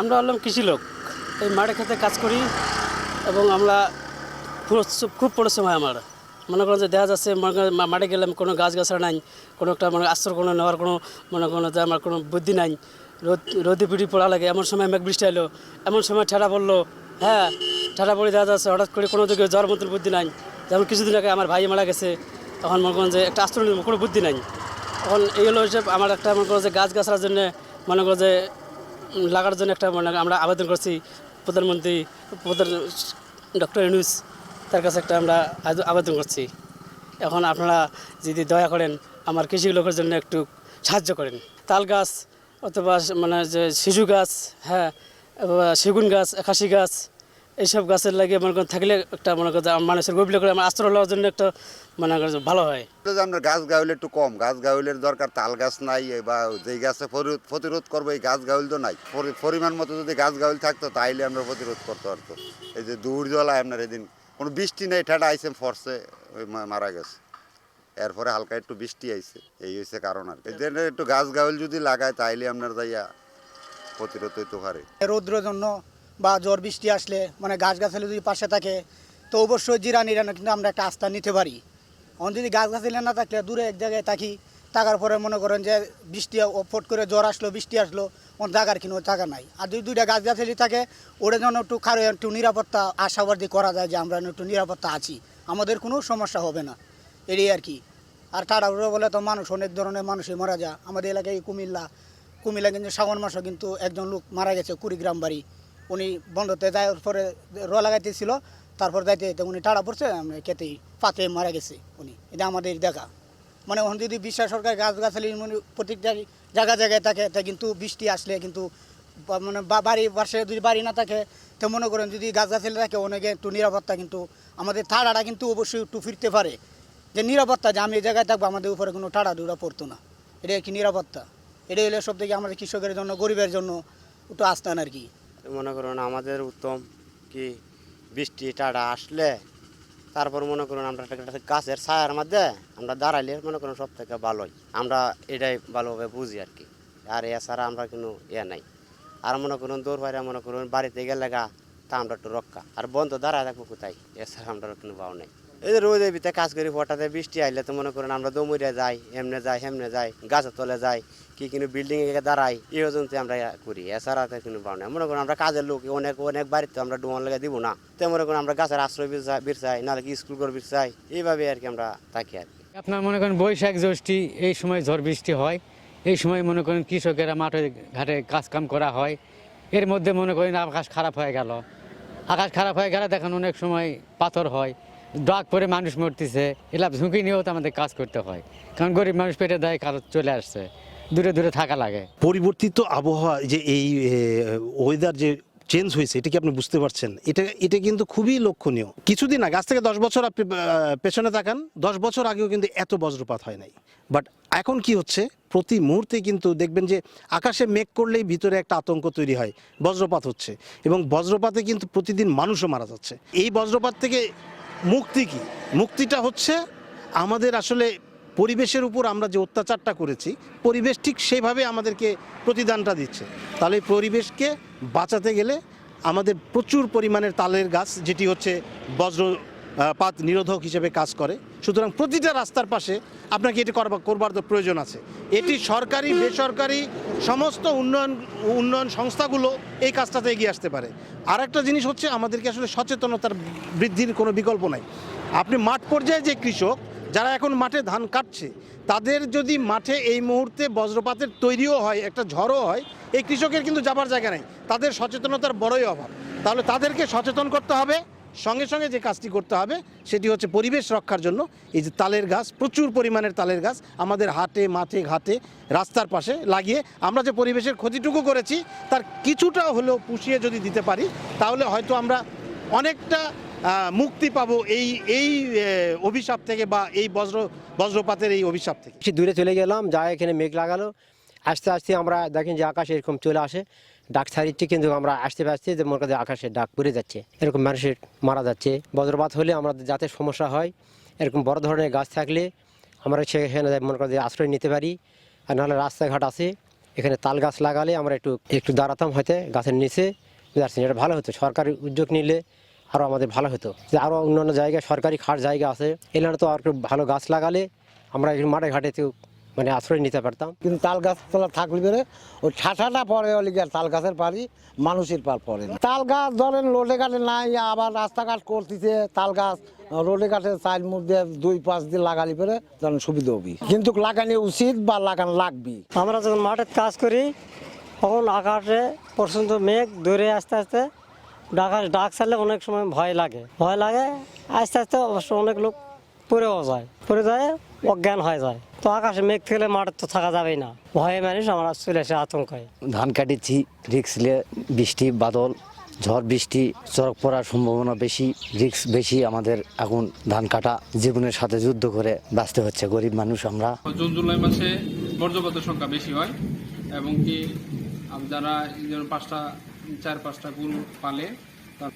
আমরা হলাম কৃষি লোক। এই মাঠে খেতে কাজ করি এবং আমরা খুব পরিশ্রম হয় আমার। মনে করেন যে দেখা যাচ্ছে করেন মাঠে গেলাম, কোনো গাছ গাছড়া নাই, কোনো একটা মানে আশ্রয় কোনো নেওয়ার কোনো মনে করেন যে আমার কোনো বুদ্ধি নাই। রোদ, রোদে পিটি পড়া লাগে, এমন সময় মেঘ বৃষ্টি এলো, এমন সময় ঠেড়া পড়ল। হ্যাঁ ঠেড়া পড়ে দেখা যাচ্ছে হঠাৎ করে কোনো দিকে জ্বর মতন বুদ্ধি নাই। যেমন কিছুদিন আগে আমার ভাই মারা গেছে, তখন মনে করেন যে একটা আশ্রয় কোনো বুদ্ধি নাই। তখন এই হলো আমার একটা মনে করো যে গাছ গাছড়ার জন্য মনে করো যে লাগার জন্য একটা মানে আমরা আবেদন করছি প্রধানমন্ত্রী, প্রধান ডক্টর ইউনুস তার কাছে একটা আমরা আবেদন করছি। এখন আপনারা যদি দয়া করেন আমার কৃষি লোকের জন্য একটু সাহায্য করেন। তাল গাছ অথবা মানে যে শিশু গাছ হ্যাঁ সেগুন গাছ, একাশি গাছ এইসব গাছের লাগে মনে করেন থাকলে একটা মনে করেন আমার মানুষের গভীর করে আমার আশ্রয় লওয়ার জন্য একটা মনে করেন ভালো হয়। তো যে আপনার গাছ গাউল একটু কম গাছ গাউলের দরকার তাল গাছ নাই বা যেই গাছে প্রতিরোধ- প্রতিরোধ করব এই গাছ গাউল তো নাই। পরিমাণ মতো যদি গাছ গাউল থাকতো তাইলে আমরা প্রতিরোধ করতে পারতো। এই যে দূর জলায় আপনার এদিন কোনো বৃষ্টি নেই ঠাটা আইসে ফরসে ওই মারা গেছে। এরপরে হালকা একটু বৃষ্টি আইছে এই হয়েছে কারণ আর কি। একটু গাছ গাউল যদি লাগায় তাইলে আপনার যাইয়া প্রতিরোধ হইতে পারে। রৌদ্রের জন্য বা জ্বর বৃষ্টি আসলে মানে গাছগাছালি যদি পাশে থাকে, তো অবশ্যই জিরা নিরানো কিন্তু আমরা একটা আস্থা নিতে পারি। এখন যদি গাছগাছালি না থাকলে দূরে এক জায়গায় থাকি, থাকার পরে মনে করেন যে বৃষ্টি ফট করে জ্বর আসলো, বৃষ্টি আসলো ওর জায়গার কিন্তু জায়গা নাই। আর যদি দুইটা গাছগাছালি থাকে, ওটা যেন একটু খারে একটু নিরাপত্তা আশাবাদী করা যায় যে আমরা একটু নিরাপত্তা আছি। আমাদের কোনো সমস্যা হবে না, এটাই আর কি। আর তাড়াহুড়ো বলে তো মানুষ, অনেক ধরনের মানুষই মারা যায়। আমাদের এলাকায় কুমিল্লা কুমিল্লা কিন্তু শ্রাবণ মাসে কিন্তু একজন লোক মারা গেছে কুড়িগ্রাম বাড়ি। উনি বন্ধতে যাওয়ার পরে র লাগাইতেছিল, তারপর যাইতে উনি টাড়া পড়ছে খেতেই পাতে মারা গেছে উনি। এটা আমাদের দেখা। মানে ওখানে যদি বিশ্বাস সরকার গাছ গাছালি মানে প্রত্যেকটা জায়গা জায়গায় থাকে, তা কিন্তু বৃষ্টি আসলে কিন্তু মানে বাড়ি, পাশে যদি বাড়ি না থাকে, তো মনে করেন যদি গাছ গাছালি থাকে, অনেকে একটু নিরাপত্তা কিন্তু আমাদের তাড়াটা কিন্তু অবশ্যই একটু ফিরতে পারে। যে নিরাপত্তা যে আমি এই জায়গায় থাকব, আমাদের উপরে কোনো টাড়া ডুড়া পড়তো না। এটা কি নিরাপত্তা? এটা হলে সব থেকে আমাদের কৃষকের জন্য, গরিবের জন্য একটু আস্থান আর কি। মনে করুন আমাদের উত্তম কি বৃষ্টি, টাটা আসলে, তারপর মনে করুন আমরা একটা গাছের ছায়ার মধ্যে আমরা দাঁড়াইলে মনে করুন সব থেকে ভালোই। আমরা এটাই ভালোভাবে বুঝি আর কি। আর এছাড়া আমরা কোনো ইয়ে নাই। আর মনে করুন দৌড় বাইরে মনে করুন বাড়িতে গেলে গা তা আমরা একটু রক্ষা। আর বন্ধ দাঁড়ায় থাকব কোথায়? এছাড়া আমরা কোনো পাও নাই। এই যে রোদের ভিতরে কাজ করি, হঠাৎ বৃষ্টি আইলে তো মনে করেন আমরা দমুরিয়া যাই, এমনে যাই, হেমনে যাই, গাছের তলে যাই, কি কিন্তু বিল্ডিং এ দাঁড়াই, এই পর্যন্ত আমরা করি, এছাড়া তো কোনো পাও না মনে করেন আমরা কাজের লোক, অনেক অনেক বাড়িতে আমরা ডুমান লেগে দিব না। তো মনে করেন আমরা গাছের আশ্রয় বিরসাই বিরসাই নাহলে কি স্কুল করে বিরসাই এইভাবে আর কি আমরা থাকি আর কি। আপনার মনে করেন বৈশাখ জ্যৈষ্ঠী, এই সময় ঝড় বৃষ্টি হয়, এই সময় মনে করেন কৃষকেরা মাঠে, ঘাটে কাজ কাম করা হয়, এর মধ্যে মনে করেন আকাশ খারাপ হয়ে গেল। আকাশ খারাপ হয়ে গেলে দেখেন অনেক সময় পাথর হয় ডাক পরে মানুষ মরতেছে এলাপ ঝুঁকি নিয়েও তো আমাদের কাজ করতে হয়। কারণ গরিব মানুষ পেটে দেয়, কারও চলে আসছে, দূরে দূরে থাকা লাগে। পরিবর্তিত আবহাওয়া যে এই ওয়েদার যে চেঞ্জ হয়েছে, এটা কি আপনি বুঝতে পারছেন? এটা এটা কিন্তু খুবই লক্ষণীয়। কিছুদিন আগে, আজ থেকে দশ বছর আপনি পেছনে তাকান, দশ বছর আগেও কিন্তু এত বজ্রপাত হয় নাই। বাট এখন কি হচ্ছে? প্রতি মুহূর্তে কিন্তু দেখবেন যে, আকাশে মেঘ করলেই ভিতরে একটা আতঙ্ক তৈরি হয়, বজ্রপাত হচ্ছে। এবং বজ্রপাতে কিন্তু প্রতিদিন মানুষও মারা যাচ্ছে। এই বজ্রপাত থেকে মুক্তি কি? মুক্তিটা হচ্ছে আমাদের আসলে পরিবেশের উপর আমরা যে অত্যাচারটা করেছি, পরিবেশ ঠিক সেভাবে আমাদেরকে প্রতিদানটা দিচ্ছে। তাহলে পরিবেশকে বাঁচাতে গেলে আমাদের প্রচুর পরিমাণের তালের গাছ, যেটি হচ্ছে বজ্র পাত নিরোধক হিসেবে কাজ করে। সুতরাং প্রতিটা রাস্তার পাশে আপনাকে এটি করবার করবার তো প্রয়োজন আছে। এটি সরকারি, বেসরকারি, সমস্ত উন্নয়ন উন্নয়ন সংস্থাগুলো এই কাজটাতে এগিয়ে আসতে পারে। আর একটা জিনিস হচ্ছে, আমাদেরকে আসলে সচেতনতার বৃদ্ধির কোনো বিকল্প নাই। আপনি মাঠ পর্যায়ে যে কৃষক, যারা এখন মাঠে ধান কাটছে, তাদের যদি মাঠে এই মুহূর্তে বজ্রপাতের তৈরিও হয়, একটা ঝড়ও হয়, এই কৃষকের কিন্তু যাবার জায়গা নেই। তাদের সচেতনতার বড়ই অভাব। তাহলে তাদেরকে সচেতন করতে হবে। সঙ্গে সঙ্গে যে কাজটি করতে হবে, সেটি হচ্ছে পরিবেশ রক্ষার জন্য। এই যে তালের গাছ, প্রচুর পরিমাণের তালের গাছ আমাদের হাটে, মাঠে, ঘাটে, রাস্তার পাশে লাগিয়ে আমরা যে পরিবেশের ক্ষতিটুকু করেছি, তার কিছুটা হলেও পুষিয়ে যদি দিতে পারি, তাহলে হয়তো আমরা অনেকটা মুক্তি পাবো এই এই অভিশাপ থেকে বা এই বজ্র, বজ্রপাতের এই অভিশাপ থেকে। দূরে চলে গেলাম যা এখানে মেঘ লাগালো। আস্তে আস্তে আমরা দেখেন যে আকাশে এরকম চলে আসে। ডাক ছাড়িচ্ছে কিন্তু আমরা আসতে আসতে যে মনে আকাশে ডাক পড়ে যাচ্ছে, এরকম মানুষের মারা যাচ্ছে। বজ্রপাত হলে আমাদের যাতে সমস্যা হয়, এরকম বড় ধরনের গাছ থাকলে আমরা সেখানে মনে করেন আশ্রয় নিতে পারি। আর নাহলে রাস্তাঘাট আছে, এখানে তাল গাছ লাগালে আমরা একটু একটু দাঁড়াতাম হয়তো গাছের নিচে। যাচ্ছি এটা ভালো হতো, সরকারি উদ্যোগ নিলে আরও আমাদের ভালো হতো। যে আরও অন্যান্য জায়গায় সরকারি খাট জায়গা আছে এখানে তো আর একটু ভালো গাছ লাগালে আমরা মাঠে ঘাটেতেও মানে আশ্রয় নিতে পারতাম। কিন্তু তাল গাছ তোলা থাকলে পরে ওই ঠাঠাটা পরে ওই লিগে তাল গাছের পারি মানুষের পার পরে না। তাল গাছ ধরেন রোডে ঘাটে নাই আবার রাস্তাঘাট করতেছে তাল গাছ রোডে ঘাটে চার মধ্যে দুই পাঁচ দিন লাগালি পরে ধরেন সুবিধা হবি। কিন্তু লাগানো উচিত বা লাগানো লাগবি। আমরা যখন মাঠে কাজ করি তখন আকাশে পর্যন্ত মেঘ দূরে আস্তে আস্তে ডাকা ডাক ছাড়লে অনেক সময় ভয় লাগে। ভয় লাগে আস্তে আস্তে অবশ্য অনেক লোক পড়েও যায়। পড়ে যায় অজ্ঞান হয়ে যায়। তো আকাশে মেঘ থাকলে মাঠ তো থাকা যাবেই না। ভয়ে মানুষ আমরা চলে আসে আতঙ্কায় ধান কাটেছি রিক্স নিয়ে বৃষ্টি বাদল ঝড় বৃষ্টি চড়ক পড়ার সম্ভাবনা বেশি রিক্স বেশি আমাদের এখন ধান কাটা জীবনের সাথে যুদ্ধ করে বাঁচতে হচ্ছে গরিব মানুষ আমরা। জুন জুলাই মাসে বর্জ্যপাতের সংখ্যা বেশি হয় এবং কি যারা পাঁচটা চার পাঁচটা গরু পালে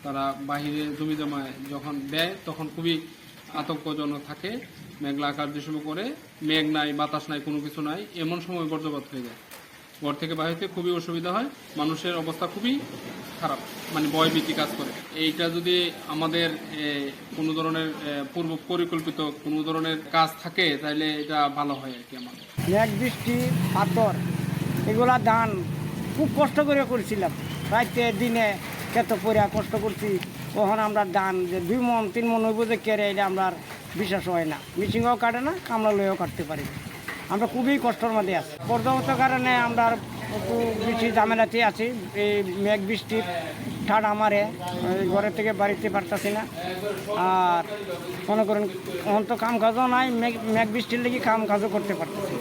তারা বাহিরে জমি জমায় যখন দেয় তখন খুবই আতঙ্কজনক থাকে। মেঘলা আকাশ যে সময় করে মেঘ নাই, বাতাস নাই, কোনো কিছু নাই, এমন সময় বর্জ্যপাত হয়ে যায়। ঘর থেকে বাহিরতে খুবই অসুবিধা হয়, মানুষের অবস্থা খুবই খারাপ মানে ভয়ভীতি কাজ করে। এইটা যদি আমাদের কোনো ধরনের পূর্ব পরিকল্পিত কোনো ধরনের কাজ থাকে, তাহলে এটা ভালো হয় আর কি আমাদের। মেঘ, বৃষ্টি, পাথর, এগুলা ধান খুব কষ্ট করে করেছিলাম। রাইতে, দিনে কত পরিয়া কষ্ট করছি। তখন আমরা ধান যে দুই মন, তিন মন হইব যে কেড়ে, এটা আমরা বিশ্বাস হয় না। মিশিংও কাটে না কামলা লয়েও কাটতে পারি আমরা খুবই কষ্টের মধ্যে আছি। পর্যাপ্ত কারণে আমরা একটু বেশি ঝামেলাতে আছি। এই মেঘ বৃষ্টির ঠাট আমারে ঘরের থেকে বাড়িতে পারতাছি না। আর মনে করেন, এখন তো কাম কাজও নাই, মেঘ মেঘ বৃষ্টির লেগে কাম কাজও করতে পারতেছি।